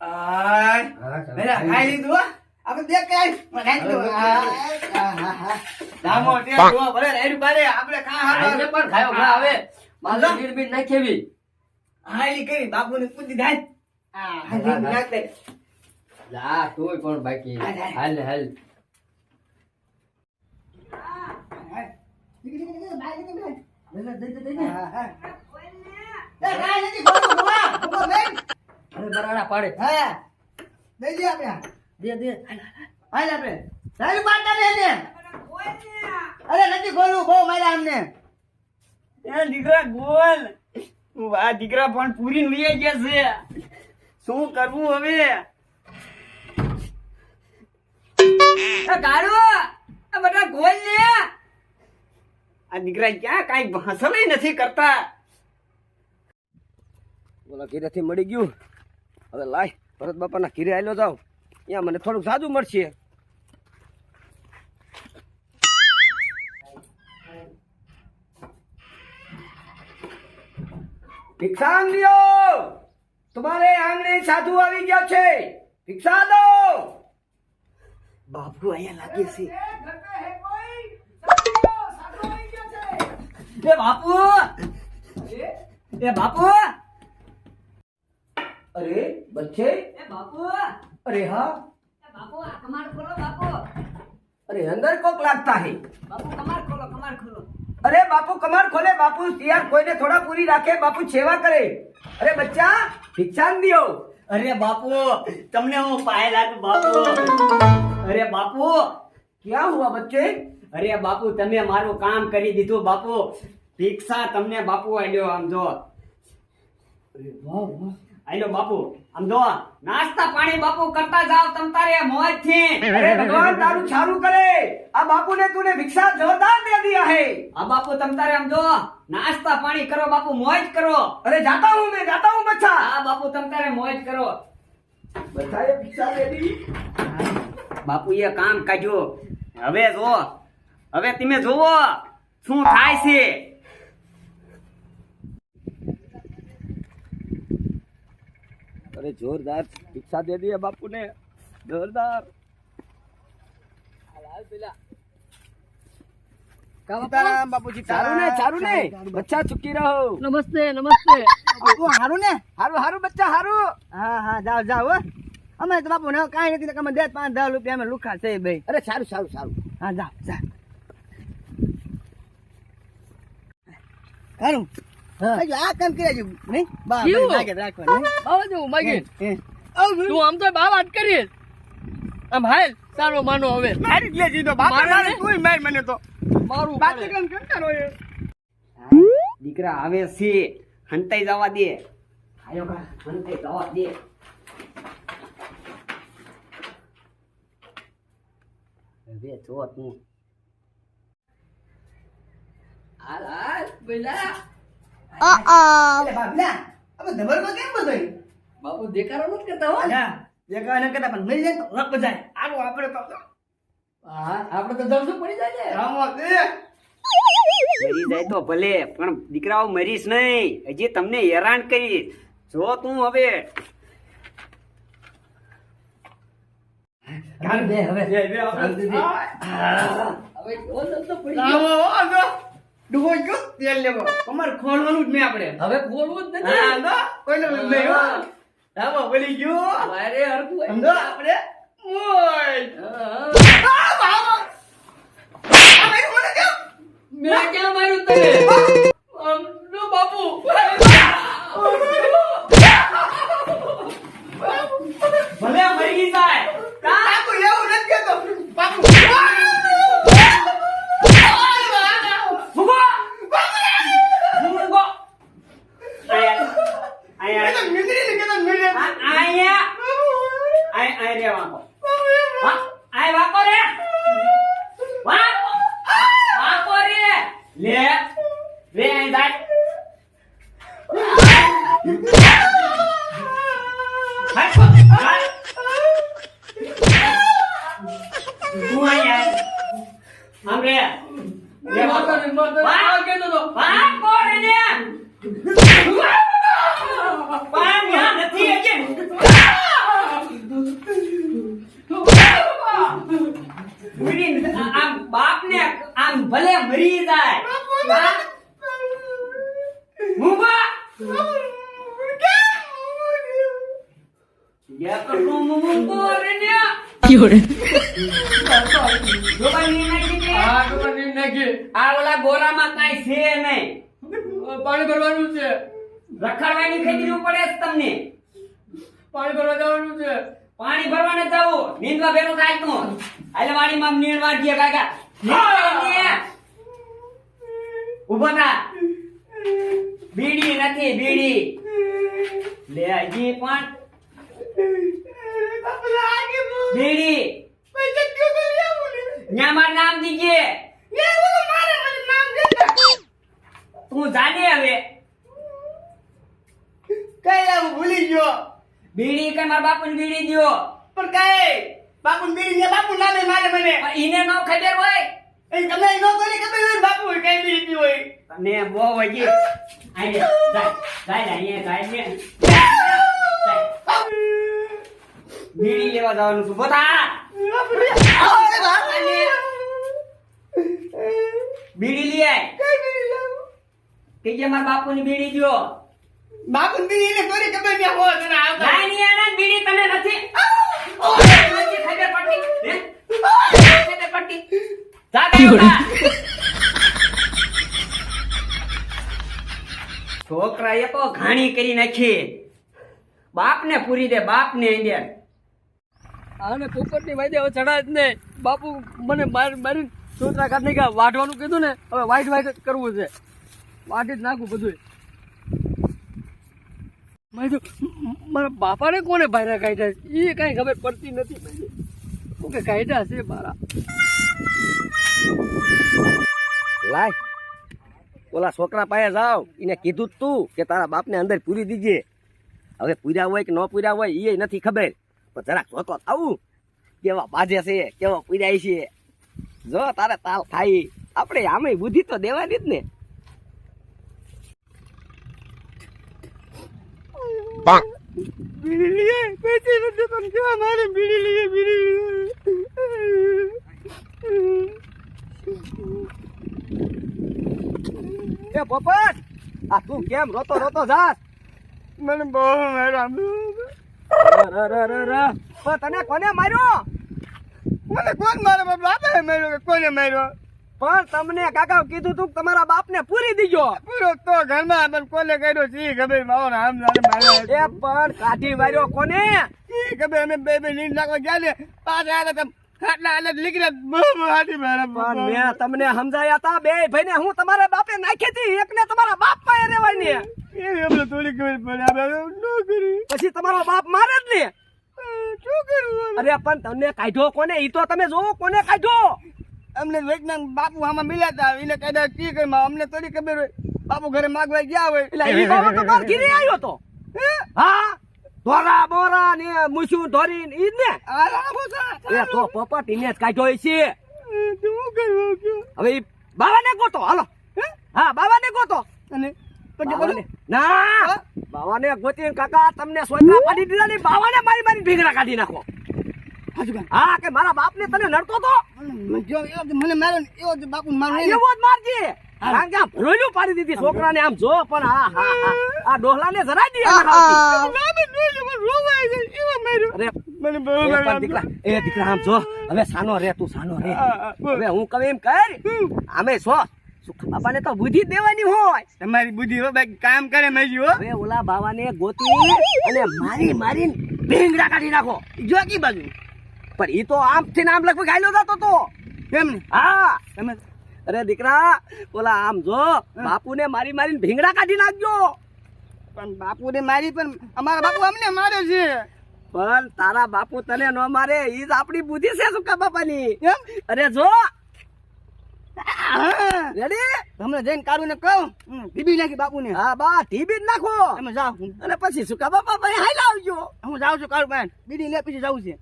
ખાઈ લીધું હો આપણે દેખ કાઈ ખાઈ લીધું હા. ધામો ત્યાં જોવા ભલે રેડું બારે આપણે ખા હાલો પણ ખાયો ખા હવે મારે નીરબીન નાખેવી હાલી કરી બાપુને પૂછી આ હાલી નાખ દે લા તોય પણ બાકી હાલ, હાલ. દે, દે, દે. હા, હા. અરે બરાડા પાડે હા. દઈ દે આપણે. દે દે હાલ, હાલ. હાલ આપણે. તારી પાટા લે ને. અરે નથી ખોલવું, બહુ માર્યા અમને. એ દીકરા ગોલ આ દીકરા પણ પૂરી વીએ ગયા છે શું કરવું હવે ગાડો આ બધા ગોલ આ દીકરા ક્યાં કાંઈ ભાષણ નથી કરતા ઓલા ઘીરેથી મળી ગયું હવે લાય ભરત બાપાના ઘીરે આવેલો જાઉં. અહીંયા મને થોડુંક સાદું મળશે. ભિક્ષાંગ લ્યો તમારે આંગણે સાધુ આવી ગયા છે. ભિક્ષા દો! બાપુ અહીંયા લાગે છે. એ બાપુ! એ બાપુ! અરે બચ્ચે? એ બાપુ. અરે હા? એ બાપુ આ કમાડ ખોલો બાપુ. અરે અંદર કોક લાગતા હે. બાપુ કમાડ ખોલો કમાડ ખોલો. અરે બાપુ કમાર ખોલે બાપુ. યાર કોઈને થોડા પૂરી રાખે બાપુ સેવા કરે. અરે બચ્ચા ભિક્ષાન દિયો. અરે બાપુ તમને હું પાય લાગુ બાપુ. અરે બાપુ. ક્યાં હુઆ બચ્ચે? અરે બાપુ તમે મારું કામ કરી દીધું બાપુ. ભિક્ષા તમને બાપુ આલ્યો આમ જો. આઈલો બાપુ, આમ જો નાસ્તા પાણી બાપુ કરતા જાવ તમ તારે મોજથી. અરે ભગવાન, તારું ચાલુ કરે. આ બાપુ ને તું ભિક્ષા જોરદાર દે દિયા હે આ બાપુ તમ તારે આમ જો નાસ્તા પાણી કરો, બાપુ મોજ કરો. અરે જાતા હું મેં, જાતા હું બચ્ચા આ બાપુ તમ તારે મોજ કરો. બચ્ચાએ ભિક્ષા દે દી બાપુ એ કામ કાઢ્યો. હવે જો હવે તમે જોવો શું થાય છે. अरे जोरदार भिक्षा दे दी है बापू ने जोरदार सीताराम बापू जी चारू ने चारू ने बच्चा चुकी रहो નમસ્તે નમસ્તે બાપુ હારું ને हारू हारू बच्चा हारू હા હા જાઓ જાઓ હો અમે તો બાપુ ને કાંઈ નથી તમે દે પાંચ દસ રૂપિયા અમે લુખા છે ભાઈ अरे सारू सारू सारू હા જાઓ જાઓ હારું હજુ આ કામ કર્યા છે નહીં? બા? લાગે રાખવાનું બાવા જેવું માગી. તું આમ તો બા વાત કરીશ આમ હાલ સારો માનો હવે. મારી જ મારે? માર મને તો. મારું બાકી કામ કરતા રહો દીકરા આવે છે હંતાઈ જવા દે. આયો કા હંતાઈ જવા દે. હવે જો તું હાલ હાલ પેલા અલે બાપલા હવે ધબરમાં કેમ બધાય? બાપુ દેખાડો નથી કરતા હો. ના દેખાવા ન કરતા પણ મરી જાય તો રક બજાય આલો આપણે તો હા આપણે તો જમશું પડી જાય ને. રામો દે મરી જાય તો ભલે પણ દીકરાઓ મરીશ નહીં. હજી તમને હેરાન કરીશ. જો તું હવે. હવે. બે. આપણે હવે કોણ તો પડી ગયો? ડૂબો ગયો તેલ લેવો. અમાર ખોલવાનું જ નહીં આપણે. હવે ખોલવું જ હા તો કોઈને નહીં હો. બોલી ગયો. હરખું હોય. સમજો? આપણે ઓય આ બાબા આ ભાઈ મને કેમ મેં ક્યાં માર્યું તને બાપ ને આમ ભલે મરી આ ઓલા ગોરામાં કઈ છે નહીં. પાણી ભરવાનું છે. રખડવાની ખેતી પડે છે તમને. પાણી ભરવા જવાનું છે. પાણી ભરવાને જવું નીંદવા ભેગું થાય તું વાડી વાડીમાં નીણવા જઈએ કાકા. ઊભો થા. બીડી નથી બીડી. લે હજી પણ. બીડી. ન્યા મારું નામ દીજે. તું જાને હવે. કઈ લાવું ભૂલી ગયો. બીડી કે મારા બાપુને બીડી દ્યો? પણ કઈ બાપુ બીડી ને બાપુ નામે મારે મને. ઈને નો ખબર હોય? એ તમે નો કરી ખબર હોય બાપુ કઈ બીડી હોય. ને બહુ હજી આઈ જાય જાય અહીંયા જાય ને બીડી લેવા જવાનું છું. બોતા. બીડી લઈ આય. કે જે મારા બાપુની બીડી જો બાપુની બીડી એટલે કોઈ ખબર ન હોય તને આવતા નહીં નહીં આના બીડી તને નથી. નથી ખબર પડતી હે? ખબર પડતી જા છોકરા એ તો ઘાણી કરી નાખી. બાપને પૂરી દે બાપને દે આને પોપટની વાયદે હવે ચડાય જ નહીં. બાપુ મને મારી મારી સોતરા કાઢ નાખ્યા વાઢવાનું કીધું ને હવે વાઈટ વાઈટ જ કરવું છે. વાટી જ નાખું બધું મેં મારા બાપાને કોને બહાર કાઢ્યા એ કાંઈ ખબર પડતી નથી. શું છે મારા? લાય, ઓલા છોકરા પાસે જાવ એને કીધું તું કે તારા બાપને અંદર પૂરી દીજે. હવે પૂર્યા હોય કે ન પૂર્યા હોય એ નથી ખબર. પણ જરાક જોતો આવું કેવા બાજે છે, કેવા પૂર્યા છે. જો તારે તાલ થાય. આપણે આમે બુદ્ધિ તો દેવાની જ ને. બીડી લીએ પૈસે નથી પણ કેવા મારે બીડી લીએ બીડી એ પોપટ આ તું કેમ રોતો રોતો જાસ? મને બહુ હેરાન ર, ર, ર, ર, ર. પણ તને કોને માર્યો? મને કોણ મારે બાપાએ માર્યો કે કોને માર્યો? પણ તમને કાકા કીધું તું તમારા બાપ ને પૂરી દીજો. પૂરો તો ઘરમાં પણ કોને કર્યો છે ખબર મારો નામ જાણે એ પણ કાઢી વાર્યો કોને? ખબર અમે બે બે નીંદ નાખવા ગયા ને પાછા ખાટલા આલે નીકળ્યા બહુ બહુ હાથી મારા પણ મેં તમને સમજાયા તા બે ભાઈને હું તમારા બાપે નાખી હતી એકને તમારા બાપ પાસે ને નો કરી પછી તમારો બાપ મારે જ ને. શું કર્યું અરે પણ તમને કાઢ્યો કોને? ઈ તો તમે જોવો કોને કાઢ્યો. અમને વેટના બાપુ આમાં મિલ્યા હતા એને કહેતા કી કરી અમને થોડી ખબર હોય. બાપુ ઘરે માગવા ગયા હોય. એટલે એ બાબા તો માર ઘીરે આવ્યો તો. હા? ધોરા બોરા ને મૂછું ધોરી ને. ઈ ને એ તો પોપટ ઈને જ કાઢ્યો છે. શું કરવું હવે ઈ બાવાને ગોતો હાલો. હા? બાવાને ગોતો. અને ના. બાવાને ગોતી કાકા તમને સોયરા પાડી દીધા ને બાવાને મારી મારી ભીંગડા કાઢી નાખો. હા કે મારા બાપને તને નડતો તો? મને મારે એવો જ બાપુ મારે એવો જ મારજે. કારણ કે આમ ભરોયું પાડી દીધી છોકરાને આમ જો પણ હા હા આ ડોહલાને જરાય દી. દીકરા એ દીકરા આમ જો હવે સાનો રે તું સાનો રે. હવે હું કહું એમ કર આમે છો બાપાને તો બુદ્ધિ દેવાની હોય. તમારી બુદ્ધિ હો બાકી કામ કરે મેજી હો. હવે ઓલા બાવાને ગોતી અને મારી મારીને ભીંગડા કાઢી નાખો. જો કી બાજુ? પણ ઈ તો આમ થી આમ લગભગ ગાયલો જતો તો. એમ હા. તમે અરે દીકરા ઓલા આમ જો બાપુને મારી મારીને ભીંગડા કાઢી નાખજો. પણ બાપુને મારી પણ અમારા બાપુ અમને માર્યો છે. પણ તારા બાપુ તને ન મારે એ જ આપણી બુદ્ધિ છે સુકા બાપાની. એમ? અરે જો. રેડી હમણાં જઈને કારું ને કહું ટીબી નાખી બાપુ ને હા બા ટીબી જ નાખો. તમે જાઓ. અને પછી સુકા બાપા ભાઈ હાલ આવજો. હું જાઉં છું કારું બેન બીડી લે પછી જાઉં છે.